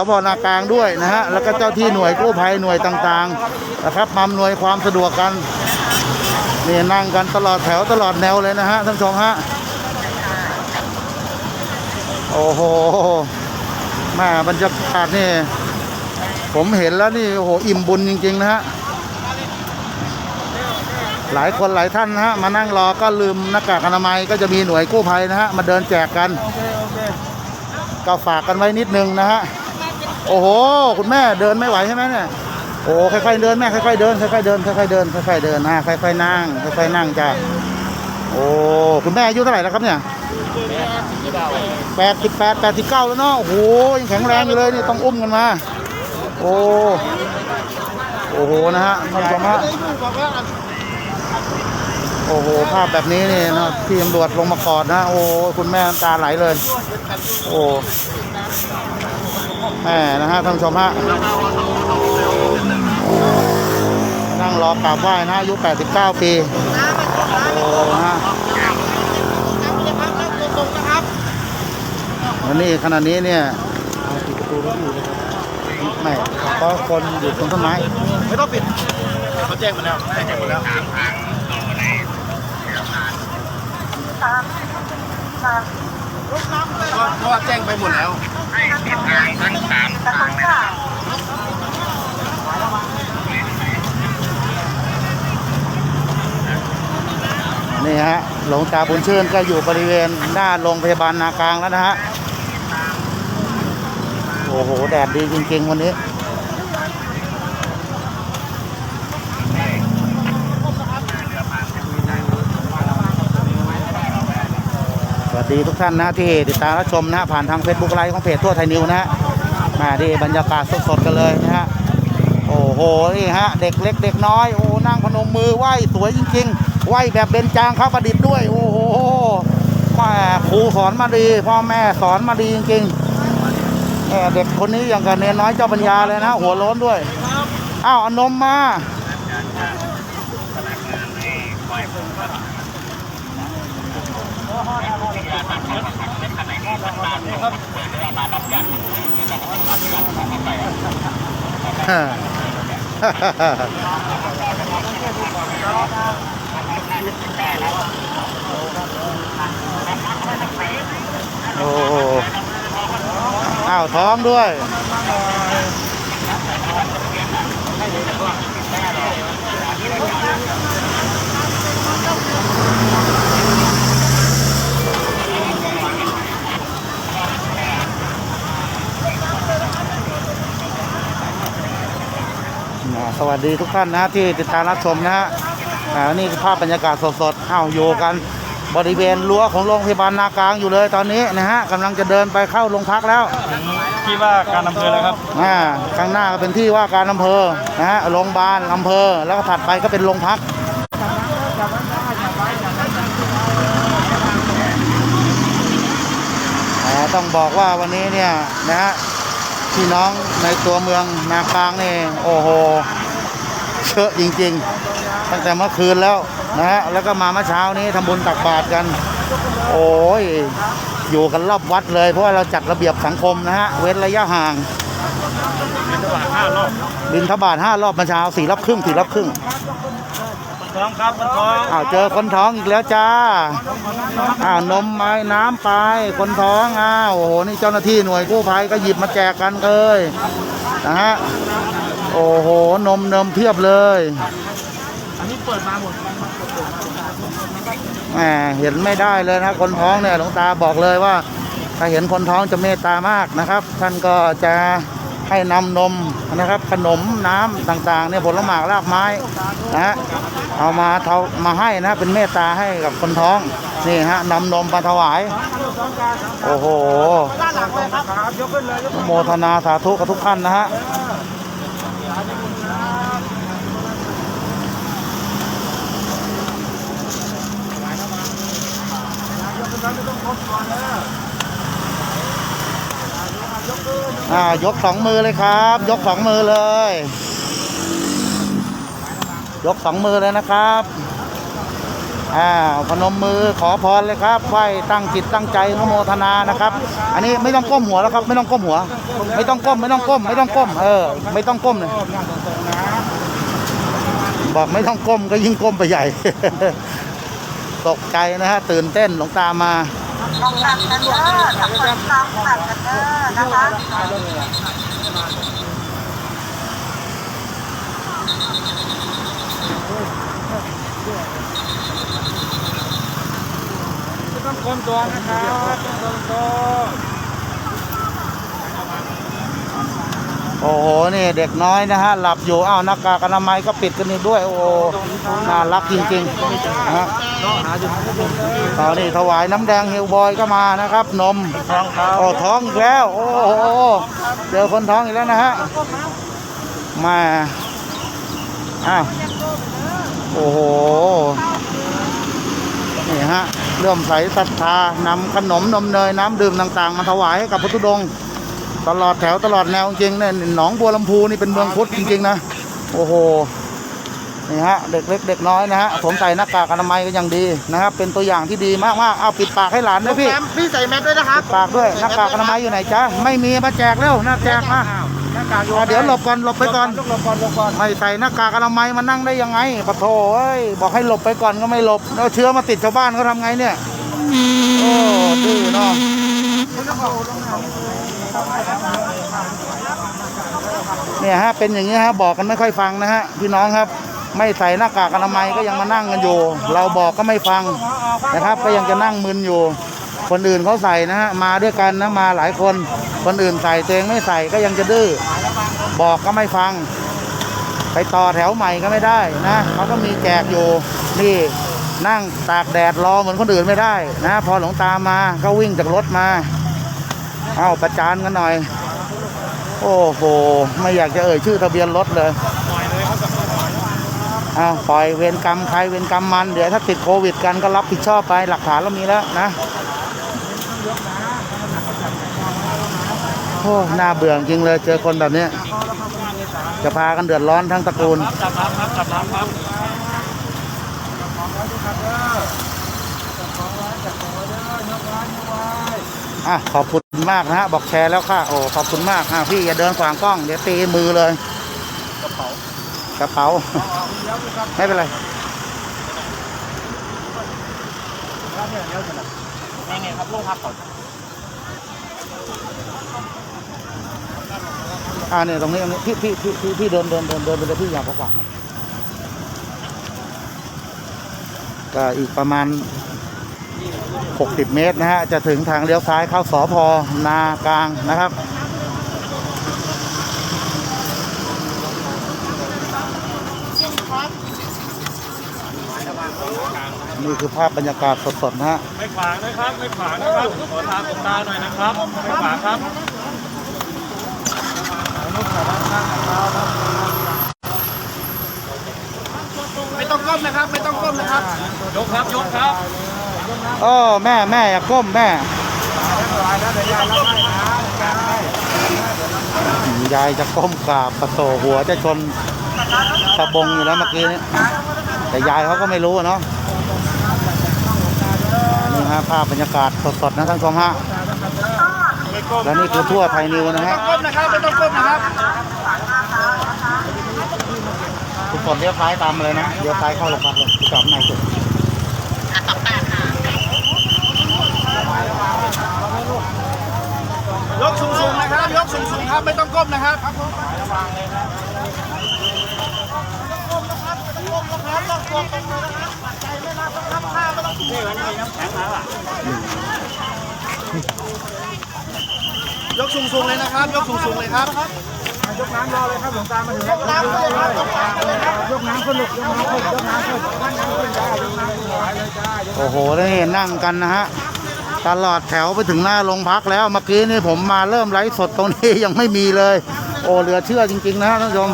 สพนากลางด้วยนะฮะแล้วก็เจ้าที่หน่วยกู้ภัยหน่วยต่างๆนะครับมาอำนวยความสะดวกกันนี่นั่งกันตลอดแถวตลอดแนวเลยนะฮะท่านผู้ชมฮะโอ้โหแม่บรรยากาศนี่ผมเห็นแล้วนี่โอ้โหอิ่มบุญจริง ๆ นะฮะหลายคนหลายท่านนะฮะมานั่งรอก็ลืมหน้ากากอนามัยก็จะมีหน่วยกู้ภัยนะฮะมาเดินแจกกัน ก็ฝากกันไว้นิดนึงนะฮะ โอ้โห คุณแม่เดินไม่ไหวใช่ไหมเนี่ย โอ้ค่อยๆเดินแม่ค่อยๆเดินค่อยๆเดินค่อยๆเดินค่อยๆเดินนะค่อยๆนั่งค่อยๆนั่งจ้ะโอ้คุณแม่อายุเท่าไหร่แล้วครับเนี่ยแปดสิบแปดแปดสิบเก้าแล้วเนาะโอ้โหยังแข็งแรงอยู่เลยนี่ต้องอุ้มกันมา โอ้โอ้โหนะฮะท่านผู้ชมฮะโอ้โหภาพแบบนี้นี่นะที่ตำรวจลงมากอดนะ โอ้คุณแม่น้ำตาไหลเลย โอ้ แม่นะฮะท่านผู้ชมฮะนั่งรอกราบไหว้นะอายุ 89 ปีโอ้นะฮะวันนี้ขณะนี้เนี่ยเอาปิดประตูรถอยู่เลยครับไม่เพราะคนอยู่ตรงต้นไม้ไม่ต้องปิดเขาแจ้งมาแล้วแจ้งมาแล้วเพราะว่าแจ้งไปหมดแล้ว นี่ฮะหลวงตาบุญชื่นก็อยู่บริเวณหน้าโรงพยาบาลนากลางแล้วนะฮะ โอ้โห แดดดีจริงๆวันนี้สวัสดีทุกท่านนะที่ติดตามรับชมนะผ่านทาง Facebook ไลฟ์ของเพจทั่วไทยนิวนะฮะ มาดีบรรยากาศสดๆกันเลยนะฮะโอ้โหนี่ฮะเด็กเล็กเด็กน้อยโอ้นั่งพนมมือไหว้สวยจริงๆไหว้แบบเบญจางครับประดิษฐ์ด้วย โอ้โหแม่ครูสอนมาดี พ่อแม่สอนมาดีจริงๆเออเด็กคนนี้อย่างกับเนน้อยเจ้าปัญญาเลยนะ หัวโล้นด้วยอ้าวอนมมาโอ้ โหอ้าวท้องด้วย สวัสดีทุกท่านนะที่ติดตามรับชมนะฮะอ่านี่คือภาพบรรยากาศสดๆอ้าวอยู่กันบริเวณรั้วของโรงพยาบาลนากลางอยู่เลยตอนนี้นะฮะกำลังจะเดินไปเข้าโรงพักแล้วที่ว่าการอำเภอแล้วครับอ่าข้างหน้าก็เป็นที่ว่าการอำเภอนะฮะโรงพยาบาลอำเภอแล้วก็ถัดไปก็เป็นโรงพักแต่ต้องบอกว่าวันนี้เนี่ยนะฮะพี่น้องในตัวเมืองนากลางนี่โอ้โห เชอะจริงๆ ตั้งแต่เมื่อคืนแล้วนะฮะแล้วก็มาเมื่อเช้านี้ทำบุญตักบาตรกัน โอ้ยอยู่กันรอบวัดเลย เพราะว่าเราจัดระเบียบสังคมนะฮะเว้นระยะห่างบินทบาทห้ารอบเมื่อเช้าสี่รอบครึ่งสี่รอบครึ่งคนท้องครับคนท้องอ้าวเจอคนท้องอีกแล้วจ้าอ้าวนมไปน้ำไปคนท้องอ้าวโอ้โหนี่เจ้าหน้าที่หน่วยกู้ภัยก็หยิบมาแจกกันเลยนะฮะ โอ้โห นมเนมเพียบเลย อันนี้เปิดมาหมดแหมเห็นไม่ได้เลยนะคนท้องเนี่ยหลวงตาบอกเลยว่า ถ้าเห็นคนท้องจะเมตตามากนะครับ ท่านก็จะให้นำนมนะครับ ขนมน้ำต่างๆเนี่ยผลไม้รากไม้นะฮะเอามาเทามาให้นะเป็นเมตตาให้กับคนท้องนี่ฮะนำนมมาถวาย โอ้โหด้านหลังเลยครับยกขึ้นเลยอนุโมทนาสาธุกับทุกท่านนะฮะ อ่ายกสองมือเลยครับ ยกสองมือเลย ยกสองมือเลยนะครับ อ่าพนมมือขอพรเลยครับไหว้ตั้งจิตตั้งใจอนุโมทนานะครับ อันนี้ไม่ต้องก้มหัวแล้วครับ ไม่ต้องก้มหัว ไม่ต้องก้ม ไม่ต้องก้ม ไม่ต้องก้ม เออ ไม่ต้องก้มเลยบอกไม่ต้องก้มก็ยิ่งก้มไปใหญ่ ตกใจนะฮะตื่นเต้นหลงตามาลงตัดกันเด้อตัดคนตามกันเด้อนะคะ ต้องก้มตัวนะครับต้องก้มตัวโอ้โห นี่เด็กน้อยนะฮะ หลับอยู่ อ้าวหน้ากากอนามัยก็ปิดกันอีกด้วย โอ้โหน่ารักจริงๆนะฮะตอนนี้ถวายน้ำแดงเฮิวบอยก็มานะครับ นมโอ้ท้องอีกแล้ว โอ้โห เจอคนท้องอีกแล้วนะฮะ มา อ้าว โอ้โห นี่ฮะเริ่อมใสศรัทธานำขนมนมเนยน้ำดื่มต่างๆ มาถวายให้กับพระธุดงค์ตลอดแถวตลอดแนวจริงๆเนี่ยหนองบัวลำพูนี่เป็นเมืองพุทธจริงๆนะ โอ้โหนี่ฮะเด็กเล็กเด็กน้อยนะฮะสวมใส่หน้ากากอนามัยก็ยังดีนะครับ เป็นตัวอย่างที่ดีมากๆเอาปิดปากให้หลานด้วยพี่พี่ใส่แมสด้วยนะครับปากด้วยหน้ากากอนามัยอยู่ไหนจ๊ะไม่มีมาแจกเร็วหน้าแจกมาห น้ากากอยู่อะเดี๋ยวหลบก่อนหลบไปก่อนหลบก่อนหลบก่อนไม่ใส่หน้ากากอนามัยมานั่งได้ยังไงปะโถเอ้ยบอกให้หลบไปก่อนก็ไม่หลบแล้วเชื้อมาติดชาวบ้านเขาทำไงเนี่ย โอ้ดื้อเนาะเนี่ยฮะเป็นอย่างนี้ฮะบอกกันไม่ค่อยฟังนะฮะพี่น้องครับ ไม่ใส่หน้ากากอนามัยก็ยังมานั่งกันอยู่ เราบอกก็ไม่ฟังนะครับ ก็ยังจะนั่งมึนอยู่ คนอื่นเขาใส่นะฮะมาด้วยกันนะมาหลายคน คนอื่นใส่ตัวเองไม่ใส่ก็ยังจะดื้อบอกก็ไม่ฟัง ไปต่อแถวใหม่ก็ไม่ได้นะเขาก็มีแจกอยู่นี่นั่งตากแดดรอเหมือนคนอื่นไม่ได้นะ พอหลวงตามาก็วิ่งจากรถมา เอาประจานกันหน่อย โอ้โหไม่อยากจะเอ่ยชื่อทะเบียนรถเลยเอาปล่อยเวรกรรมใครเวรกรรมมัน เดี๋ยวถ้าติดโควิดกันก็รับผิดชอบไปหลักฐานเรามีแล้วนะ โอ้น่าเบื่อจริงเลย เจอคนแบบนี้ จะพากันเดือดร้อนทั้งตระกูลจับครับครับจับครับครับอะขอบคุณมากนะฮะ บอกแชร์แล้วค่ะ โอ้ ขอบคุณมากอะพี่อย่าเดินขวางกล้อง เดี๋ยวตีมือเลย กระเป๋ากระเป๋า ไม่เป็นไรนี่นี่ครับลงพักก่อน อ่าเนี่ยตรงนี้ตรงนี้พี่พี่พี่พี่พี่เดินเดินเดินเดินไปเลยพี่อย่าขวางก็อีกประมาณ 60 เมตรนะฮะ จะถึงทางเลี้ยวซ้ายเข้าสอพนากลางนะครับ นี่คือภาพบรรยากาศสดๆนะฮะ ไม่ขวางนะครับ ไม่ขวางนะครับ ขอทางตรงตาหน่อยนะครับ ไม่ขวางครับ ไม่ต้องก้มนะครับ ไม่ต้องก้มนะครับ ยกครับ ยกครับโอ้แม่แม่อย่าก้มแม่ยายจะก้มกราบประโถหัวจะชนตะบงอยู่แล้วเมื่อกี้นี้แต่ยายเขาก็ไม่รู้อะเนาะนี่ฮะภาพบรรยากาศสดๆนะท่านผู้ชมฮะไม่ก้ม และนี่คือทั่วไทยนิวนะไม่ฮะต้องก้มนะครับไม่ต้องก้มนะครับทุกคนเลี้ยวซ้ายตามมาเลยนะเลี้ยวซ้ายเข้าโรงพักเลยจอดข้างในสุดยกสูงๆนะครับยกสูงๆครับไม่ต้องก้มนะครับ ยกสูงๆเลยนะครับ ยกสูงๆเลยครับ ยกน้ำรอเลยครับหลวงตามาถึงยกน้ำเลยครับยกน้ำสนุกยกน้ำสนุกยกน้ำสนุกยกน้ำขึ้นจ้ายกน้ำขึ้นเลยจ้าโอ้โหนี่นั่งกันนะฮะตลอดแถวไปถึงหน้าโรงพักแล้วเมื่อกี้นี่ผมมาเริ่มไลฟ์สดตรงนี้ยังไม่มีเลย โอ้เหลือเชื่อจริง ๆ นะท่านผู้ชม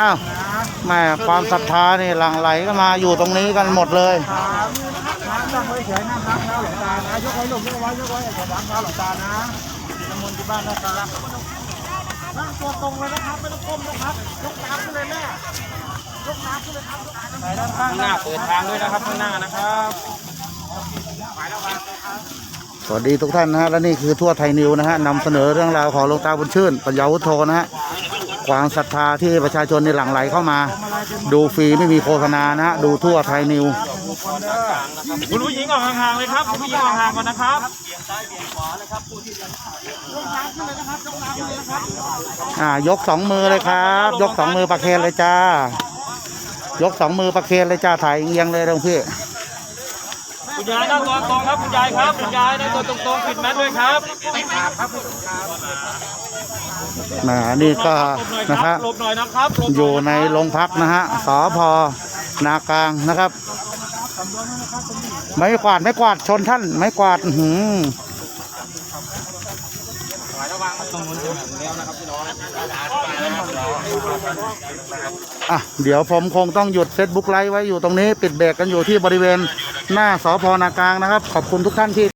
อ้าวแม่ความศรัทธานี่หลั่งไหลก็มาอยู่ตรงนี้กันหมดเลยน้ำตั้งไว้เฉยน้ำพักนะหลวงตานะยกไว้ลงยกไว้ยกไว้อย่าดังนะหลวงตานะน้ำมนต์ที่ บ้านนะครับนั่งตัวตรงเลยนะครับไม่ต้องก้มนะครับยกตามขึ้นเลยแม่ข้างหน้าเปิดทางด้วยนะครับข้างหน้านะครับสวัสดีทุกท่านนะฮะและนี่คือทั่วไทยนิวนะฮะนำเสนอเรื่องราวของหลวงตาบุญชื่นปัญญาวุฒโธนะฮะความศรัทธาที่ประชาชนในหลั่งไหลเข้ามา ดูฟรีไม่มีโฆษณานะฮะดูทั่วไทยนิวคุณผู้หญิงออกห่างๆเลยครับคุณผู้หญิงออกห่างก่อนนะครับ อ่ายกสองมือเลยครับ ยกสองมือประเคนเลยจ้า ยกสองมือประเคนเลยจ้าถ่ายเอียงเลยตรงพี่คุณยายนั่งตัวตรงครับคุณยายครับคุณยายนั่งตัวตรงๆปิดแมสด้วยครับแหมนี่ก็หลบหน่อยนะคครัรับบหลบหน่อยนะครับหลบหน่อยู่ในโรงพักนะฮะสพนากลางนะครับ ไม้กวาดไม้กวาดชนท่าน ไม้กวาดอื้อหือ อะเดี๋ยวผมคงต้องหยุดเฟซบุ๊กไลฟ์ไว้อยู่ตรงนี้ ปิดเบรกกันอยู่ที่บริเวณหน้าสพนากลางนะครับ ขอบคุณทุกท่านที่